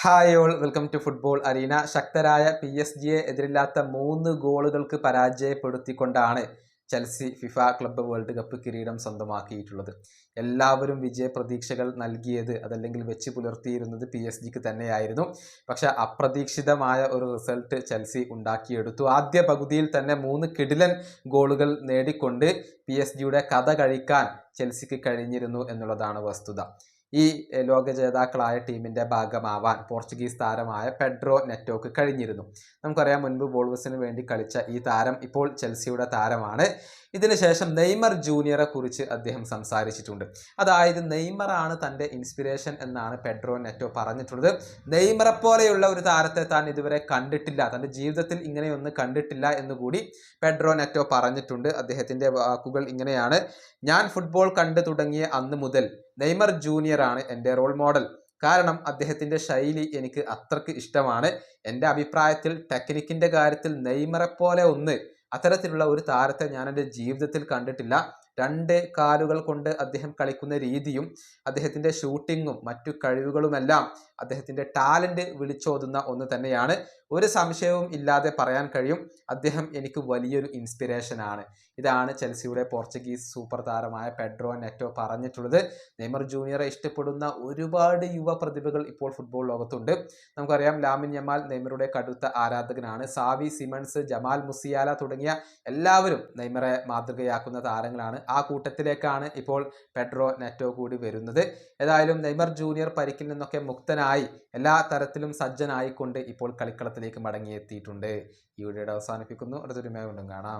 Hi all welcome to football arena. ശക്തരായ P S ജിയെ എതിരില്ലാത്ത മൂന്ന് ഗോളുകൾക്ക് പരാജയപ്പെടുത്തിക്കൊണ്ടാണ് Chelsea FIFA club world cup കിരീടം സ്വന്തമാക്കിയിട്ടുള്ളത്. എല്ലാവരും വിജയ പ്രതീക്ഷകൾ നൽകിയത് അതല്ലെങ്കിൽ വെച്ച് പുലർത്തിയിരുന്നത് പി എസ് ജിക്ക് തന്നെയായിരുന്നു. പക്ഷെ അപ്രതീക്ഷിതമായ ഒരു റിസൾട്ട് ചെൽസി ഉണ്ടാക്കിയെടുത്തു. ആദ്യ പകുതിയിൽ തന്നെ മൂന്ന് കിടിലൻ ഗോളുകൾ നേടിക്കൊണ്ട് പി എസ് ജിയുടെ കഥ കഴിക്കാൻ ചെൽസിക്ക് കഴിഞ്ഞിരുന്നു എന്നുള്ളതാണ് വസ്തുത. ഈ ലോക ജേതാക്കളായ ടീമിന്റെ ഭാഗമാവാൻ പോർച്ചുഗീസ് താരമായ പെഡ്രോ നെറ്റോക്ക് കഴിഞ്ഞിരുന്നു. നമുക്കറിയാം മുൻപ് ബോൾവസിന് വേണ്ടി കളിച്ച ഈ താരം ഇപ്പോൾ ചെൽസിയുടെ താരമാണ്. ഇതിനുശേഷം നെയ്മർ ജൂനിയറെ കുറിച്ച് അദ്ദേഹം സംസാരിച്ചിട്ടുണ്ട്. അതായത് നെയ്മറാണ് തന്റെ ഇൻസ്പിറേഷൻ എന്നാണ് പെഡ്രോ നെറ്റോ പറഞ്ഞിട്ടുള്ളത്. നെയ്മറെ പോലെയുള്ള ഒരു താരത്തെ താൻ ഇതുവരെ കണ്ടിട്ടില്ല. തന്റെ ജീവിതത്തിൽ ഇങ്ങനെയൊന്നും കണ്ടിട്ടില്ല എന്നുകൂടി പെഡ്രോ നെറ്റോ പറഞ്ഞിട്ടുണ്ട്. അദ്ദേഹത്തിന്റെ വാക്കുകൾ ഇങ്ങനെയാണ്. ഞാൻ ഫുട്ബോൾ കണ്ടു തുടങ്ങിയ അന്ന് മുതൽ നെയ്മർ ജൂനിയർ ആണ് എന്റെ റോൾ മോഡൽ കാരണം അദ്ദേഹത്തിന്റെ ശൈലി എനിക്ക് അത്രയ്ക്ക് ഇഷ്ടമാണ്. എന്റെ അഭിപ്രായത്തിൽ ടെക്നിക്കിന്റെ കാര്യത്തിൽ നെയ്മറെ പോലെ ഒന്ന് അത്തരത്തിലുള്ള ഒരു താരത്തെ ഞാൻ എന്റെ ജീവിതത്തിൽ കണ്ടിട്ടില്ല. രണ്ട് കാലുകൾ കൊണ്ട് അദ്ദേഹം കളിക്കുന്ന രീതിയും അദ്ദേഹത്തിന്റെ ഷൂട്ടിങ്ങും മറ്റു കഴിവുകളുമെല്ലാം അദ്ദേഹത്തിന്റെ ടാലന്റ് വിളിച്ചോതുന്ന ഒന്ന് തന്നെയാണ്. ഒരു സംശയവും ഇല്ലാതെ പറയാൻ കഴിയും. അദ്ദേഹം എനിക്ക് വലിയൊരു ഇൻസ്പിറേഷനാണ് ഇതാണ് ചെൽസിയുടെ പോർച്ചുഗീസ് സൂപ്പർ താരമായ പെഡ്രോ നെറ്റോ പറഞ്ഞിട്ടുള്ളത്. നെയ്മർ ജൂനിയറെ ഇഷ്ടപ്പെടുന്ന ഒരുപാട് യുവ പ്രതിഭകൾ ഇപ്പോൾ ഫുട്ബോൾ ലോകത്തുണ്ട്. നമുക്കറിയാം ലാമിൻ യമാൽ നെയ്മറുടെ കടുത്ത ആരാധകനാണ്. സാവി സിമൺസ് ജമാൽ മുസിയാല തുടങ്ങിയ എല്ലാവരും നെയ്മറെ മാതൃകയാക്കുന്ന താരങ്ങളാണ്. ആ കൂട്ടത്തിലേക്കാണ് ഇപ്പോൾ പെഡ്രോ നെറ്റോ കൂടി വരുന്നത്. ഏതായാലും നെയ്മർ ജൂനിയർ പരിക്കിൽ നിന്നൊക്കെ മുക്തനായി എല്ലാ തരത്തിലും സജ്ജനായിക്കൊണ്ട് ഇപ്പോൾ കളിക്കളത്തിലേക്ക് മടങ്ങിയെത്തിയിട്ടുണ്ട്. ഈ വീഡിയോയുടെ അവസാനിപ്പിക്കുന്നു. അടുത്തൊരു മേ കൊണ്ടും കാണാം.